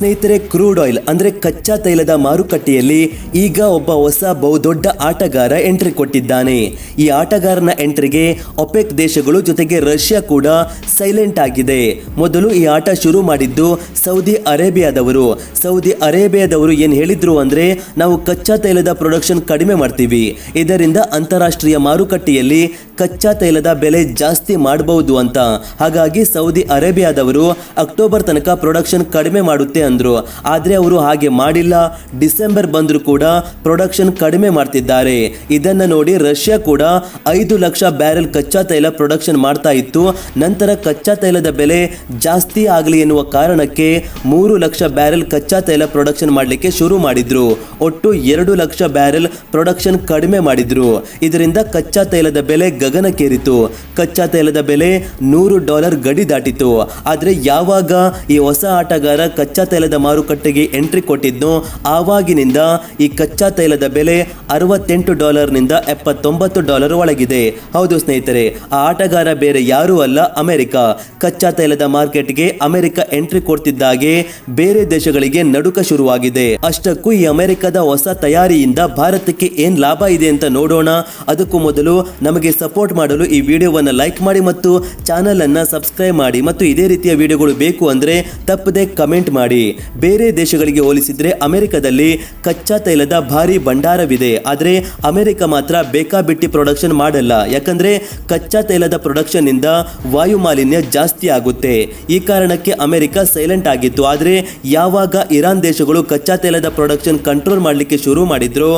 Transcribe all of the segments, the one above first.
ಸ್ನೇಹಿತರೆ crude oil ಅಂದ್ರೆ ಕಚ್ಚಾ ತೈಲದ ಮಾರುಕಟ್ಟೆಯಲ್ಲಿ ಈಗ ಒಬ್ಬ ಹೊಸ ಬಹುದೊಡ್ಡ ಆಟಗಾರ ಎಂಟ್ರಿ ಕೊಟ್ಟಿದ್ದಾನೆ. ಈ ಆಟಗಾರನ ಎಂಟ್ರಿಗೆ ಒಪೆಕ್ ದೇಶಗಳು ಜೊತೆಗೆ ರಷ್ಯಾ ಕೂಡ ಸೈಲೆಂಟ್ ಆಗಿದೆ. ಮೊದಲು ಈ ಆಟ ಶುರು ಮಾಡಿದ್ದು ಸೌದಿ ಅರೇಬಿಯಾದವರು. ಸೌದಿ ಅರೇಬಿಯಾದವರು ಏನು ಹೇಳಿದ್ರು ಅಂದ್ರೆ, ನಾವು ಕಚ್ಚಾ ತೈಲದ ಪ್ರೊಡಕ್ಷನ್ ಕಡಿಮೆ ಮಾಡ್ತೀವಿ. ಇದರಿಂದ ಅಂತಾರಾಷ್ಟ್ರೀಯ ಮಾರುಕಟ್ಟೆಯಲ್ಲಿ ಕಚ್ಚಾ ತೈಲದ ಬೆಲೆ ಜಾಸ್ತಿ ಮಾಡಬಹುದು ಅಂತ. ಹಾಗಾಗಿ ಸೌದಿ ಅರೇಬಿಯಾದವರು ಅಕ್ಟೋಬರ್ ತನಕ ಪ್ರೊಡಕ್ಷನ್ ಕಡಿಮೆ ಮಾಡುತ್ತೆ ಅಂದ್ರು. ಆದ್ರೆ ಅವರು ಹಾಗೆ ಮಾಡಿಲ್ಲ. ಡಿಸೆಂಬರ್ ಬಂದರೂ ಕೂಡ ಪ್ರೊಡಕ್ಷನ್ ಕಡಿಮೆ ಮಾಡ್ತಿದ್ದಾರೆ. ಇದನ್ನ ನೋಡಿ ರಷ್ಯಾ ಕೂಡ ಐದು ಲಕ್ಷ ಬ್ಯಾರೆಲ್ ಕಚ್ಚಾ ತೈಲ ಪ್ರೊಡಕ್ಷನ್ ಮಾಡ್ತಾ ಇತ್ತು. ನಂತರ ಕಚ್ಚಾ ತೈಲದ ಬೆಲೆ ಜಾಸ್ತಿ ಆಗಲಿ ಎನ್ನುವ ಕಾರಣಕ್ಕೆ ಮೂರು ಲಕ್ಷ ಬ್ಯಾರೆಲ್ ಕಚ್ಚಾ ತೈಲ ಪ್ರೊಡಕ್ಷನ್ ಮಾಡಲಿಕ್ಕೆ ಶುರು ಮಾಡಿದ್ರು. ಒಟ್ಟು ಎರಡು ಲಕ್ಷ ಬ್ಯಾರೆಲ್ ಪ್ರೊಡಕ್ಷನ್ ಕಡಿಮೆ ಮಾಡಿದ್ರು. ಇದರಿಂದ ಕಚ್ಚಾ ತೈಲದ ಬೆಲೆ ಗಗನಕ್ಕೇರಿತು. ಕಚ್ಚಾ ತೈಲದ ಬೆಲೆ ನೂರು ಡಾಲರ್ ಗಡಿ ದಾಟಿತು ಆದರೆ ಯಾವಾಗ ಈ ಹೊಸ ಆಟಗಾರ ಕಚ್ಚಾ ತೈಲದ ಮಾರುಕಟ್ಟೆಗೆ ಎಂಟ್ರಿ ಕೊಟ್ಟಿದ್ನೋ, ಆವಾಗಿನಿಂದ ಈ ಕಚ್ಚಾ ತೈಲದ ಬೆಲೆ ಅರವತ್ತೆಂಟು ಡಾಲರ್ನಿಂದ ಎಪ್ಪತ್ತೊಂಬತ್ತು ಡಾಲರ್ ಒಳಗಿದೆ. ಹೌದು ಸ್ನೇಹಿತರೆ, ಆ ಆಟಗಾರ ಬೇರೆ ಯಾರೂ ಅಲ್ಲ ಅಮೆರಿಕ. ಕಚ್ಚಾ ತೈಲದ ಮಾರ್ಕೆಟ್ಗೆ ಅಮೆರಿಕ ಎಂಟ್ರಿ ಕೊಡ್ತಿದ್ದಾಗೆ ಬೇರೆ ದೇಶಗಳಿಗೆ ನಡುಕ ಶುರುವಾಗಿದೆ. ಅಷ್ಟಕ್ಕೂ ಈ ಅಮೆರಿಕದ ಹೊಸ ತಯಾರಿಯಿಂದ ಭಾರತಕ್ಕೆ ಏನ್ ಲಾಭ ಇದೆ ಅಂತ ನೋಡೋಣ. ಅದಕ್ಕೂ ಮೊದಲು ನಮಗೆ ಸಪೋರ್ಟ್ ಮಾಡಲು ಈ ವಿಡಿಯೋವನ್ನು ಲೈಕ್ ಮಾಡಿ ಮತ್ತು ಚಾನಲ್ ಅನ್ನ ಸಬ್ಸ್ಕ್ರೈಬ್ ಮಾಡಿ ಮತ್ತು ಇದೇ ರೀತಿಯ ವಿಡಿಯೋಗಳು ಬೇಕು ಅಂದ್ರೆ ತಪ್ಪದೆ ಕಮೆಂಟ್ ಮಾಡಿ. ಬೇರೆ ದೇಶಗಳಿಗೆ ಹೋಲಿಸಿದ್ರೆ ಅಮೆರಿಕದಲ್ಲಿ ಕಚ್ಚಾ ತೈಲದ ಭಾರಿ ಭಂಡಾರವಿದೆ. ಆದರೆ ಅಮೆರಿಕ ಮಾತ್ರ ಬೇಕಾಬಿಟ್ಟಿ ಪ್ರೊಡಕ್ಷನ್ ಮಾಡಲ್ಲ. ಯಾಕಂದ್ರೆ ಕಚ್ಚಾ ತೈಲದ ಪ್ರೊಡಕ್ಷನ್ ಇಂದ ವಾಯು ಮಾಲಿನ್ಯ ಜಾಸ್ತಿ ಆಗುತ್ತೆ. ಈ ಕಾರಣಕ್ಕೆ ಅಮೆರಿಕ ಸೈಲೆಂಟ್ ಆಗಿತ್ತು. ಆದರೆ ಯಾವಾಗ ಇರಾನ್ ದೇಶಗಳು ಕಚ್ಚಾ ತೈಲದ ಪ್ರೊಡಕ್ಷನ್ ಕಂಟ್ರೋಲ್ ಮಾಡಲಿಕ್ಕೆ ಶುರು ಮಾಡಿದ್ರು,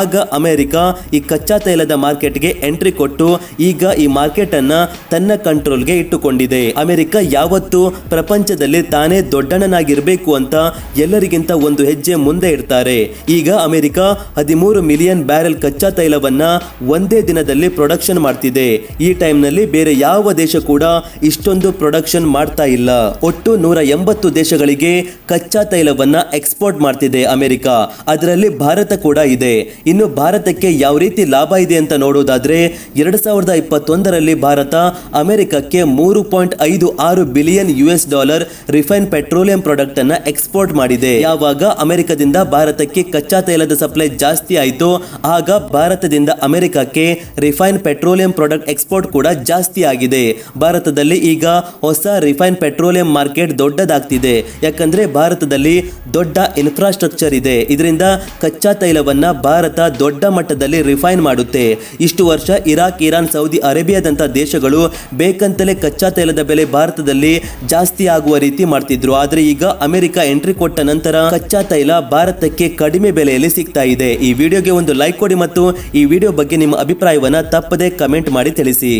ಆಗ ಅಮೆರಿಕ ಈ ಕಚ್ಚಾ ತೈಲದ ಮಾರ್ಕೆಟ್ಗೆ ಎಂಟ್ರಿ ಕೊಟ್ಟು ಈಗ ಈ ಮಾರ್ಕೆಟ್ ಅನ್ನ ತನ್ನ ಕಂಟ್ರೋಲ್ಗೆ ಇಟ್ಟುಕೊಂಡಿದೆ. ಅಮೆರಿಕ ಯಾವತ್ತು ಪ್ರಪಂಚದಲ್ಲಿ ತಾನೇ ದೊಡ್ಡಣ್ಣನಾಗಿರ್ಬೇಕು ಅಂತ ಎಲ್ಲರಿಗಿಂತ ಒಂದು ಹೆಜ್ಜೆ ಮುಂದೆ ಇಡ್ತಾರೆ. ಈಗ ಅಮೆರಿಕ ಹದಿಮೂರು ಮಿಲಿಯನ್ ಬ್ಯಾರೆಲ್ ಕಚ್ಚಾ ತೈಲವನ್ನ ಒಂದೇ ದಿನದಲ್ಲಿ ಪ್ರೊಡಕ್ಷನ್ ಮಾಡ್ತಿದೆ. ಈ ಟೈಮ್ನಲ್ಲಿ ಬೇರೆ ಯಾವ ದೇಶ ಕೂಡ ಇಷ್ಟೊಂದು ಪ್ರೊಡಕ್ಷನ್ ಮಾಡ್ತಾ ಇಲ್ಲ. ಒಟ್ಟು ನೂರ ಎಂಬತ್ತು ದೇಶಗಳಿಗೆ ಕಚ್ಚಾ ತೈಲವನ್ನ ಎಕ್ಸ್ಪೋರ್ಟ್ ಮಾಡ್ತಿದೆ ಅಮೆರಿಕ. ಅದರಲ್ಲಿ ಭಾರತ ಕೂಡ ಇದೆ. ಇನ್ನು ಭಾರತಕ್ಕೆ ಯಾವ ರೀತಿ ಲಾಭ ಇದೆ ಅಂತ ನೋಡೋದಾದ್ರೆ, ಎರಡ್ ಸಾವಿರದ ಇಪ್ಪತ್ತೊಂದರಲ್ಲಿ ಭಾರತ ಅಮೆರಿಕಕ್ಕೆ ಮೂರು ಪಾಯಿಂಟ್ ಐದು ಆರು billion US dollar refine petroleum product ಅನ್ನ ಎಕ್ಸ್ಪೋರ್ಟ್ ಮಾಡಿದೆ. ಯಾವಾಗ ಅಮೆರಿಕದಿಂದ ಭಾರತಕ್ಕೆ ಕಚ್ಚಾ ತೈಲದ ಸಪ್ಲೈ ಜಾಸ್ತಿ ಆಯಿತು, ಆಗ ಭಾರತದಿಂದ ಅಮೆರಿಕಕ್ಕೆ ರಿಫೈನ್ ಪೆಟ್ರೋಲಿಯಂ ಪ್ರಾಡಕ್ಟ್ ಎಕ್ಸ್ಪೋರ್ಟ್ ಕೂಡ ಜಾಸ್ತಿ ಆಗಿದೆ. ಭಾರತದಲ್ಲಿ ಈಗ ಹೊಸ ರಿಫೈನ್ ಪೆಟ್ರೋಲಿಯಂ ಮಾರ್ಕೆಟ್ ದೊಡ್ಡದಾಗ್ತಿದೆ. ಯಾಕಂದ್ರೆ ಭಾರತದಲ್ಲಿ ದೊಡ್ಡ ಇನ್ಫ್ರಾಸ್ಟ್ರಕ್ಚರ್ ಇದೆ. ಇದರಿಂದ ಕಚ್ಚಾ ತೈಲವನ್ನ ಭಾರತ ದೊಡ್ಡ ಮಟ್ಟದಲ್ಲಿ ರಿಫೈನ್ ಮಾಡುತ್ತೆ. ಇಷ್ಟು ವರ್ಷ ಇರಾಕ್ ಇರಾನ್, ಸೌದಿ ಅರೇಬಿಯಾದಂಥ ದೇಶಗಳು ಬೇಕಂತಲೇ ಕಚ್ಚಾ ತೈಲದ ಬೆಲೆ ಭಾರತದಲ್ಲಿ ಜಾಸ್ತಿ ಆಗುವ ರೀತಿ ಮಾಡ್ತಿದ್ರು. ಆದರೆ ಈಗ ಅಮೆರಿಕ ಎಂಟ್ರಿ ಕೊಟ್ಟ ನಂತರ ಕಚ್ಚಾ ತೈಲ ಭಾರತಕ್ಕೆ ಕಡಿಮೆ ಬೆಲೆಯಲ್ಲಿ ಸಿಗ್ತಾ ಇದೆ. ಈ ವಿಡಿಯೋಗೆ ಒಂದು ಲೈಕ್ ಕೊಡಿ ಮತ್ತು ಈ ವಿಡಿಯೋ ಬಗ್ಗೆ ನಿಮ್ಮ ಅಭಿಪ್ರಾಯವನ್ನು ತಪ್ಪದೆ ಕಮೆಂಟ್ ಮಾಡಿ ತಿಳಿಸಿ.